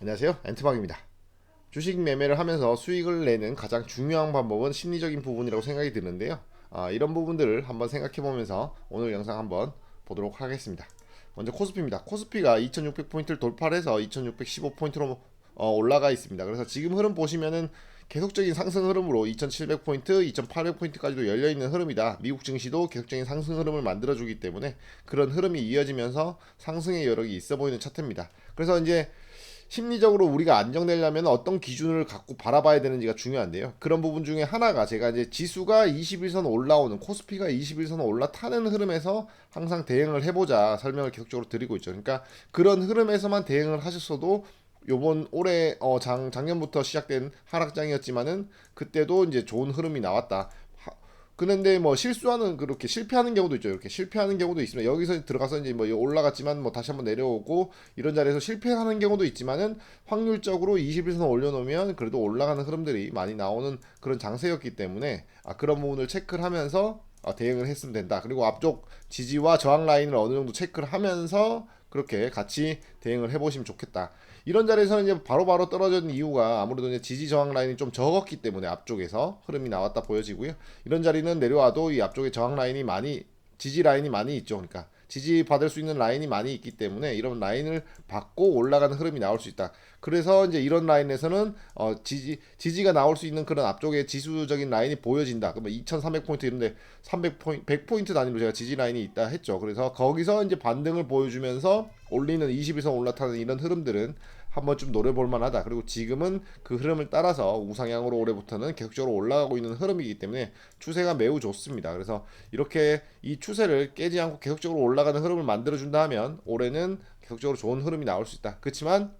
안녕하세요. 엔트박입니다. 주식 매매를 하면서 수익을 내는 가장 중요한 방법은 심리적인 부분이라고 생각이 드는데요. 아, 이런 부분들을 한번 생각해 보면서 오늘 영상 한번 보도록 하겠습니다. 먼저 코스피입니다. 코스피가 2600포인트를 돌파를 해서 2615포인트로 어, 올라가 있습니다. 그래서 지금 흐름 보시면은 계속적인 상승 흐름으로 2700포인트, 2800포인트까지도 열려 있는 흐름이다. 미국 증시도 계속적인 상승 흐름을 만들어 주기 때문에 그런 흐름이 이어지면서 상승의 여력이 있어 보이는 차트입니다. 그래서 이제 심리적으로 우리가 안정되려면 어떤 기준을 갖고 바라봐야 되는지가 중요한데요. 그런 부분 중에 하나가 제가 이제 지수가 21선 올라오는 코스피가 21선 올라타는 흐름에서 항상 대응을 해보자 설명을 계속적으로 드리고 있죠. 그러니까 그런 흐름에서만 대응을 하셨어도 요번 올해 어, 장 작년부터 시작된 하락장이었지만은 그때도 이제 좋은 흐름이 나왔다. 하- 그런데 뭐 실수하는 그렇게 실패하는 경우도 있죠. 이렇게 실패하는 경우도 있습니다. 여기서 들어가서 이제 뭐 올라갔지만 뭐 다시 한번 내려오고 이런 자리에서 실패하는 경우도 있지만은 확률적으로 21선 올려놓으면 그래도 올라가는 흐름들이 많이 나오는 그런 장세였기 때문에 아, 그런 부분을 체크를 하면서 아, 대응을 했으면 된다. 그리고 앞쪽 지지와 저항 라인을 어느 정도 체크를 하면서 그렇게 같이 대응을 해보시면 좋겠다. 이런 자리에서는 이제 바로 바로 떨어진 이유가 아무래도 이제 지지 저항 라인이 좀 적었기 때문에 앞쪽에서 흐름이 나왔다 보여지고요. 이런 자리는 내려와도 이 앞쪽에 저항 라인이 많이 지지 라인이 많이 있죠. 그러니까 지지 받을 수 있는 라인이 많이 있기 때문에 이런 라인을 받고 올라가는 흐름이 나올 수 있다. 그래서 이제 이런 라인에서는 어 지지 지지가 나올 수 있는 그런 앞쪽에 지수적인 라인이 보여진다. 그러면 2,300포인트 이런데 300포인트 100포인트 단위로 제가 지지 라인이 있다 했죠. 그래서 거기서 이제 반등을 보여주면서 올리는 21선 올라타는 이런 흐름들은 한번 좀 노려볼 만하다. 그리고 지금은 그 흐름을 따라서 우상향으로 올해부터는 계속적으로 올라가고 있는 흐름이기 때문에 추세가 매우 좋습니다. 그래서 이렇게 이 추세를 깨지 않고 계속적으로 올라가는 흐름을 만들어준다 하면 올해는 계속적으로 좋은 흐름이 나올 수 있다. 그렇지만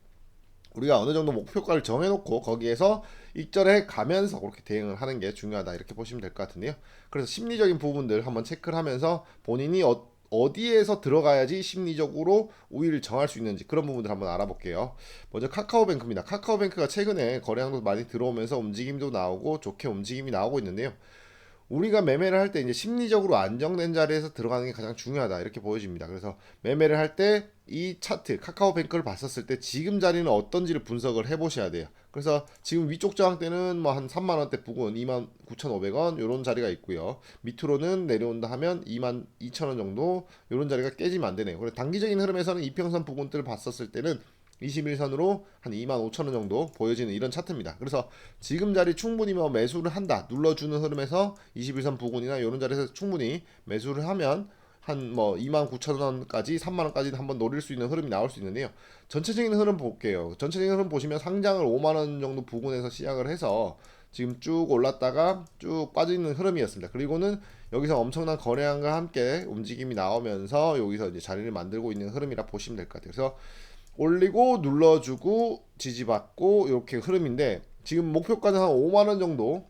우리가 어느 정도 목표가를 정해놓고 거기에서 익절해 가면서 그렇게 대응을 하는 게 중요하다 이렇게 보시면 될 것 같은데요. 그래서 심리적인 부분들 한번 체크를 하면서 본인이 어, 어디에서 들어가야지 심리적으로 우위를 정할 수 있는지 그런 부분들 한번 알아볼게요. 먼저 카카오뱅크입니다. 카카오뱅크가 최근에 거래량도 많이 들어오면서 움직임도 나오고 좋게 움직임이 나오고 있는데요. 우리가 매매를 할 때 이제 심리적으로 안정된 자리에서 들어가는 게 가장 중요하다 이렇게 보여집니다. 그래서 매매를 할 때 이 차트 카카오뱅크를 봤었을 때 지금 자리는 어떤지를 분석을 해보셔야 돼요. 그래서 지금 위쪽 저항 때는 뭐 한 3만 원대 부근 2만 9,500원 이런 자리가 있고요. 밑으로는 내려온다 하면 2만 2천 원 정도 이런 자리가 깨지면 안 되네요. 그래서 단기적인 흐름에서는 이평선 부근들을 봤었을 때는 21선으로 한 2만 5천 원 정도 보여지는 이런 차트입니다. 그래서 지금 자리 충분히 뭐 매수를 한다 눌러주는 흐름에서 21선 부근이나 이런 자리에서 충분히 매수를 하면 한 뭐 2만 9천 원까지 3만 원까지는 한번 노릴 수 있는 흐름이 나올 수 있는데요. 전체적인 흐름 볼게요. 전체적인 흐름 보시면 상장을 5만 원 정도 부근에서 시작을 해서 지금 쭉 올랐다가 쭉 빠지는 흐름이었습니다. 그리고는 여기서 엄청난 거래량과 함께 움직임이 나오면서 여기서 이제 자리를 만들고 있는 흐름이라 보시면 될 것 같아요. 그래서 올리고 눌러주고 지지받고 이렇게 흐름인데 지금 목표가는 한 5만 원 정도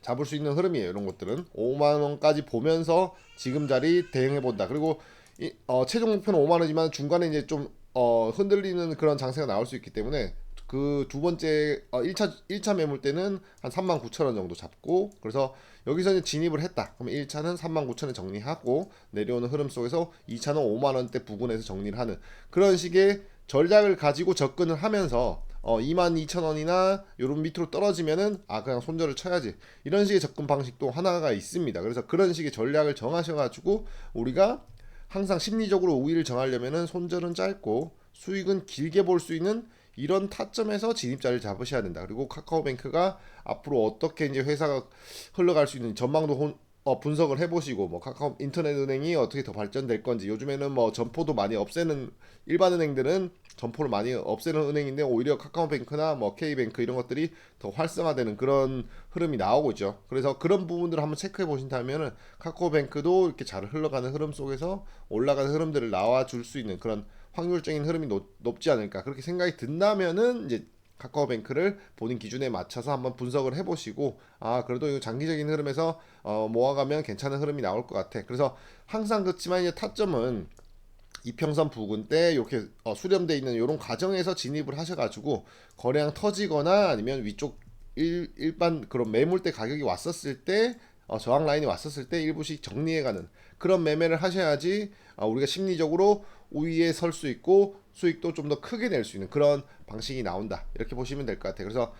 잡을 수 있는 흐름이에요. 이런 것들은 5만 원까지 보면서 지금 자리 대응해 본다. 그리고 이, 어, 최종 목표는 5만 원이지만 중간에 이제 좀 어, 흔들리는 그런 장세가 나올 수 있기 때문에 그 두 번째 어, 1차 1차 매물 때는 한 3만 9천 원 정도 잡고 그래서 여기서 이제 진입을 했다. 그러면 1차는 3만 9천 원 정리하고 내려오는 흐름 속에서 2차는 5만 원대 부근에서 정리를 하는 그런 식의 전략을 가지고 접근을 하면서 어 2만 2천 원이나 요런 밑으로 떨어지면은 아 그냥 손절을 쳐야지 이런 식의 접근 방식도 하나가 있습니다. 그래서 그런 식의 전략을 정하셔가지고 우리가 항상 심리적으로 우위를 정하려면은 손절은 짧고 수익은 길게 볼 수 있는 이런 타점에서 진입자를 잡으셔야 된다. 그리고 카카오뱅크가 앞으로 어떻게 이제 회사가 흘러갈 수 있는 전망도 혼, 어, 분석을 해보시고 뭐 카카오 인터넷 은행이 어떻게 더 발전될 건지 요즘에는 뭐 점포도 많이 없애는 일반 은행들은 점포를 많이 없애는 은행인데 오히려 카카오뱅크나 뭐 K뱅크 이런 것들이 더 활성화되는 그런 흐름이 나오고 있죠. 그래서 그런 부분들을 한번 체크해 보신다면은 카카오뱅크도 이렇게 잘 흘러가는 흐름 속에서 올라가는 흐름들을 나와 줄 수 있는 그런 확률적인 흐름이 높, 높지 않을까 그렇게 생각이 든다면은 이제 카카오뱅크를 본인 기준에 맞춰서 한번 분석을 해보시고 아 그래도 이거 장기적인 흐름에서 어, 모아가면 괜찮은 흐름이 나올 것 같아. 그래서 항상 그렇지만 이제 타점은 이평선 부근 때 이렇게 어, 수렴돼 있는 이런 과정에서 진입을 하셔가지고 거래량 터지거나 아니면 위쪽 일, 일반 그런 매물대 가격이 왔었을 때 어, 저항 라인이 왔었을 때 일부씩 정리해가는 그런 매매를 하셔야지 어, 우리가 심리적으로 우위에 설 수 있고 수익도 좀 더 크게 낼 수 있는 그런 방식이 나온다 이렇게 보시면 될 것 같아요. 그래서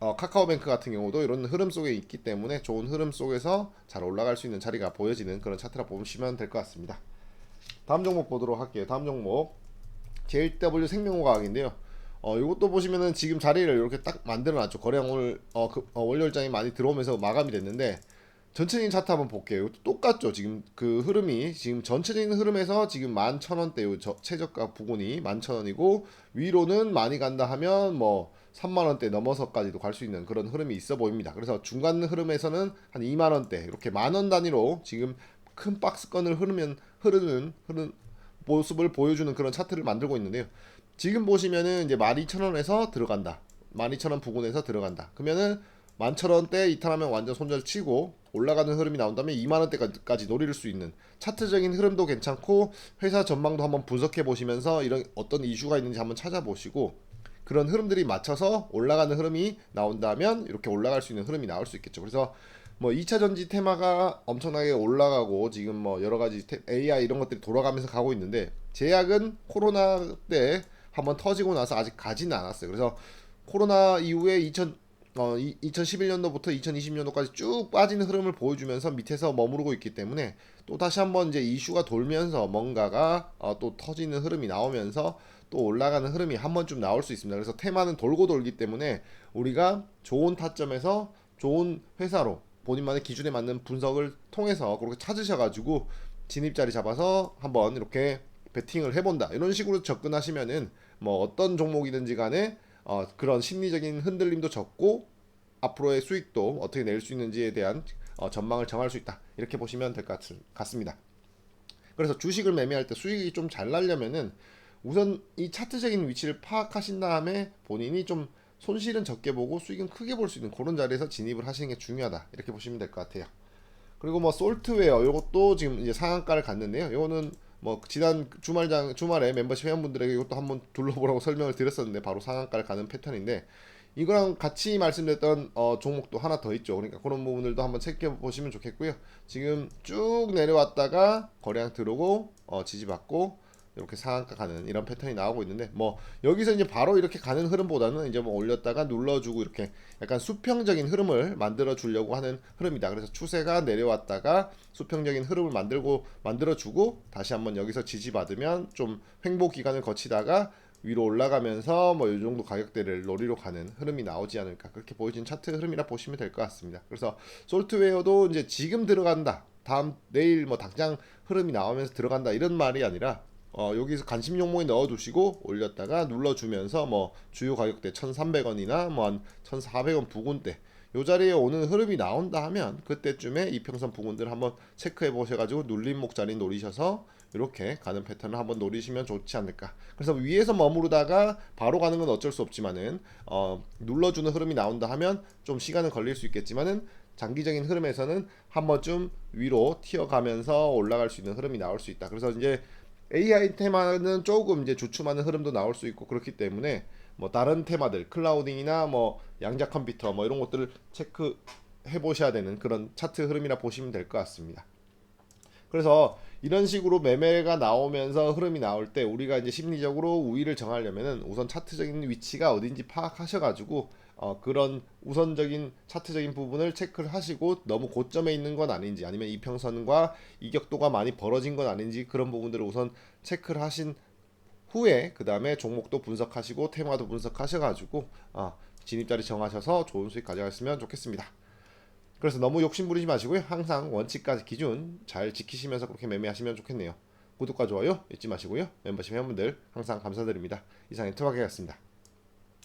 어, 카카오뱅크 같은 경우도 이런 흐름 속에 있기 때문에 좋은 흐름 속에서 잘 올라갈 수 있는 자리가 보여지는 그런 차트라 보시면 될 것 같습니다. 다음 종목 보도록 할게요. 다음 종목 JW 생명과학인데요. 어, 이것도 보시면은 지금 자리를 이렇게 딱 만들어 놨죠. 거래량 오늘 어, 그, 어, 월요일장이 많이 들어오면서 마감이 됐는데 전체적인 차트 한번 볼게요. 똑같죠. 지금 그 흐름이 지금 전체적인 흐름에서 지금 11,000원대 저 최저가 부근이 11,000원이고 위로는 많이 간다 하면 뭐 3만 원대 넘어서까지도 갈 수 있는 그런 흐름이 있어 보입니다. 그래서 중간 흐름에서는 한 2만 원대 이렇게 만 원 단위로 지금 큰 박스권을 흐르면 흐르는 흐르는 모습을 보여주는 그런 차트를 만들고 있는데요. 지금 보시면은 이제 12,000원에서 들어간다. 12,000원 부근에서 들어간다. 그러면은 11,000원대 이탈하면 완전 손절 치고 올라가는 흐름이 나온다면 2만 원대까지 노릴 수 있는 차트적인 흐름도 괜찮고 회사 전망도 한번 분석해 보시면서 이런 어떤 이슈가 있는지 한번 찾아보시고 그런 흐름들이 맞춰서 올라가는 흐름이 나온다면 이렇게 올라갈 수 있는 흐름이 나올 수 있겠죠. 그래서 뭐 2차 전지 테마가 엄청나게 올라가고 지금 뭐 여러 가지 테- AI 이런 것들이 돌아가면서 가고 있는데 제약은 코로나 때 한번 터지고 나서 아직 가지는 않았어요. 그래서 코로나 이후에 2000 어, 2011년도부터 2020년도까지 쭉 빠지는 흐름을 보여주면서 밑에서 머무르고 있기 때문에 또 다시 한번 이제 이슈가 돌면서 뭔가가 어, 또 터지는 흐름이 나오면서 또 올라가는 흐름이 한 번쯤 나올 수 있습니다. 그래서 테마는 돌고 돌기 때문에 우리가 좋은 타점에서 좋은 회사로 본인만의 기준에 맞는 분석을 통해서 그렇게 찾으셔가지고 진입 자리 잡아서 한번 이렇게 베팅을 해본다 이런 식으로 접근하시면은 뭐 어떤 종목이든지 간에 어, 그런 심리적인 흔들림도 적고 앞으로의 수익도 어떻게 낼 수 있는지에 대한 어, 전망을 정할 수 있다 이렇게 보시면 될 것 같습니다. 그래서 주식을 매매할 때 수익이 좀 잘 나려면은 우선 이 차트적인 위치를 파악하신 다음에 본인이 좀 손실은 적게 보고 수익은 크게 볼 수 있는 그런 자리에서 진입을 하시는 게 중요하다 이렇게 보시면 될 것 같아요. 그리고 뭐 솔트웨어 이것도 지금 이제 상한가를 갔는데요. 이거는 뭐 지난 주말장 주말에 멤버십 회원분들에게 이것도 한번 둘러보라고 설명을 드렸었는데 바로 상한가를 가는 패턴인데 이거랑 같이 말씀드렸던 어, 종목도 하나 더 있죠. 그러니까 그런 부분들도 한번 체크해 보시면 좋겠고요. 지금 쭉 내려왔다가 거래량 들어오고 어, 지지받고 이렇게 상한가 가는 이런 패턴이 나오고 있는데 뭐 여기서 이제 바로 이렇게 가는 흐름보다는 이제 뭐 올렸다가 눌러주고 이렇게 약간 수평적인 흐름을 만들어 주려고 하는 흐름이다. 그래서 추세가 내려왔다가 수평적인 흐름을 만들고 만들어 주고 다시 한번 여기서 지지받으면 좀 횡보 기간을 거치다가 위로 올라가면서 뭐 이 정도 가격대를 노리러 가는 흐름이 나오지 않을까 그렇게 보여진 차트 흐름이라 보시면 될 것 같습니다. 그래서 솔트웨어도 이제 지금 들어간다. 다음 내일 뭐 당장 흐름이 나오면서 들어간다 이런 말이 아니라 어, 여기서 관심 종목에 넣어두시고 올렸다가 눌러주면서 뭐 주요 가격대 1,300원이나 뭐 한 1,400원 부근대 요 자리에 오는 흐름이 나온다 하면 그때쯤에 이평선 부근들 한번 체크해 보셔가지고 눌림목 자리 노리셔서 이렇게 가는 패턴을 한번 노리시면 좋지 않을까. 그래서 위에서 머무르다가 바로 가는 건 어쩔 수 없지만은 어, 눌러주는 흐름이 나온다 하면 좀 시간은 걸릴 수 있겠지만은 장기적인 흐름에서는 한 번쯤 위로 튀어가면서 올라갈 수 있는 흐름이 나올 수 있다. 그래서 이제 AI 테마는 조금 이제 주춤하는 흐름도 나올 수 있고 그렇기 때문에 뭐 다른 테마들 클라우딩이나 뭐 양자 컴퓨터 뭐 이런 것들을 체크해 보셔야 되는 그런 차트 흐름이라 보시면 될 것 같습니다. 그래서 이런 식으로 매매가 나오면서 흐름이 나올 때 우리가 이제 심리적으로 우위를 정하려면은 우선 차트적인 위치가 어딘지 파악하셔가지고 어, 그런 우선적인 차트적인 부분을 체크를 하시고 너무 고점에 있는 건 아닌지 아니면 이평선과 이격도가 많이 벌어진 건 아닌지 그런 부분들을 우선 체크를 하신 후에 그 다음에 종목도 분석하시고 테마도 분석하셔가지고 어, 진입자리 정하셔서 좋은 수익 가져갔으면 좋겠습니다. 그래서 너무 욕심 부리지 마시고요. 항상 원칙까지 기준 잘 지키시면서 그렇게 매매하시면 좋겠네요. 구독과 좋아요 잊지 마시고요. 멤버십 회원분들 항상 감사드립니다. 이상 유튜브하겠습니다.